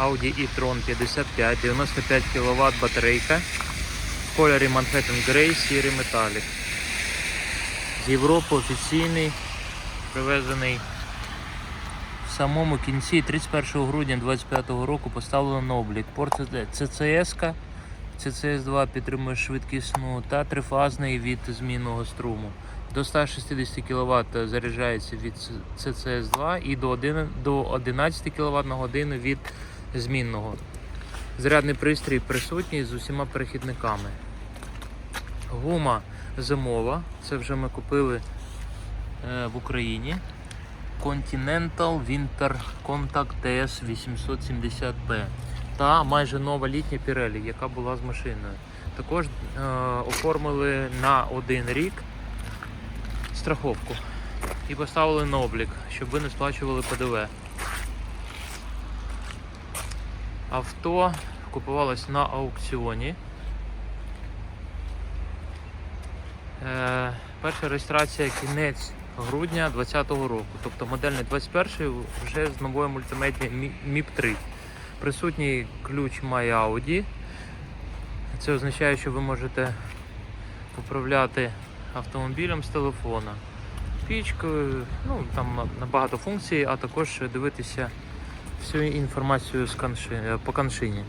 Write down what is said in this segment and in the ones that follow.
Audi e-tron 55, 95 кВт батарейка в кольорі Manhattan Grey, сірий металік. З Європи офіційний, привезений в самому кінці 31 грудня 2025 року поставлено на облік. Порт CCS, CCS2 підтримує швидкісну та трифазний від змінного струму. До 160 кВт заряджається від CCS2 і до 1 до 11 кВт на годину від змінного. Зарядний пристрій присутній з усіма перехідниками. Гума зимова, це вже ми купили е, в Україні. Continental Winter Contact TS 870P та майже нова літня Pirelli, яка була з машиною. Також е, оформили на один рік страховку і поставили на облік, щоб ви не сплачували ПДВ. Авто купувалось на аукціоні. Е, перша реєстрація кінець грудня 2020 року. Тобто модельний 21 вже з новою мультимедіа MIP 3. Присутній ключ My Audi. Це означає, що ви можете управляти автомобілем з телефона. Пічкою, ну там набагато функцій, а також дивитися всю інформацію з канши, е, по каншині.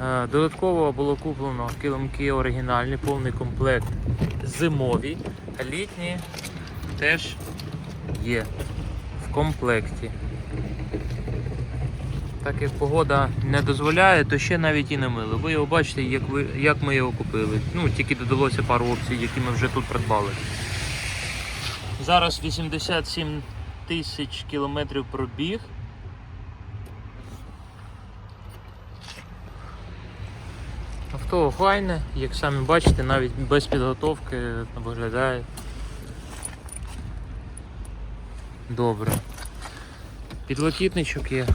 Е, Додатково було куплено килимки оригінальні, повний комплект зимові, літні теж є в комплекті. Так як погода не дозволяє, то ще навіть і не мили. Ви його бачите, як, ви, як ми його купили. Ну, тільки додалося пару опцій, які ми вже тут придбали. Зараз 87 тисяч кілометрів пробіг. Авто файне, як самі бачите, навіть без підготовки виглядає добре. Підлокітничок є.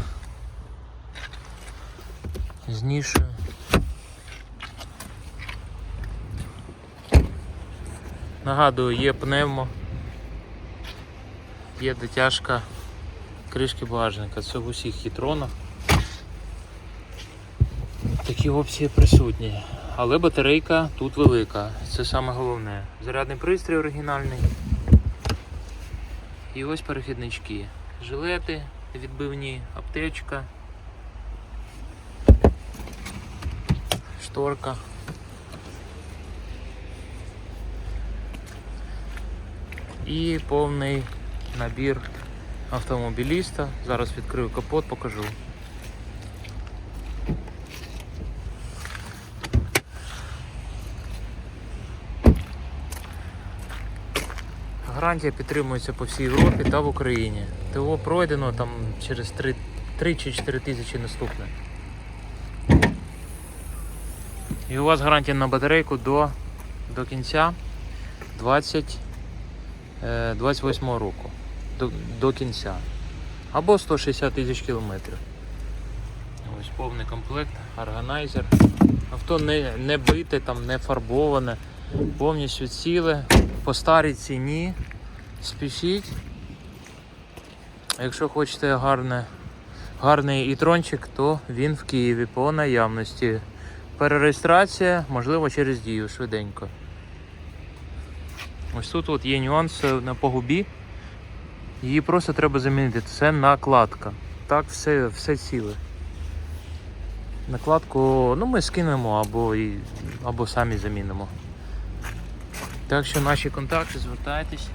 З. Нагадую, є пневмо, є дотяжка кришки багажника. Це в усіх хітронах. Такі опції присутні. Але батарейка тут велика, це саме головне. Зарядний пристрій оригінальний. І ось перехіднички. Жилети відбивні, аптечка, шторка. І повний набір автомобіліста. Зараз відкрию капот, покажу. Гарантія підтримується по всій Європі та в Україні. ТО пройдено там через 3, 3 чи 4 тисячі наступне. І у вас гарантія на батарейку до, до кінця 20, е, 28 року. До, до кінця. Або 160 тисяч кілометрів. Ось повний комплект, органайзер. Авто не, не бите, там, не фарбоване, повністю ціле, по старій ціні. Спішіть. Якщо хочете гарне, гарний ітрончик, то він в Києві по наявності. Перереєстрація, можливо, через дію швиденько. Ось тут от є нюанс е, на погубі. Її просто треба замінити. Це накладка. Так, все, все ціле. Накладку ну, ми скинемо або, і, або самі замінимо. Так що наші контакти, звертайтесь.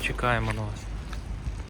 Чекаємо на вас.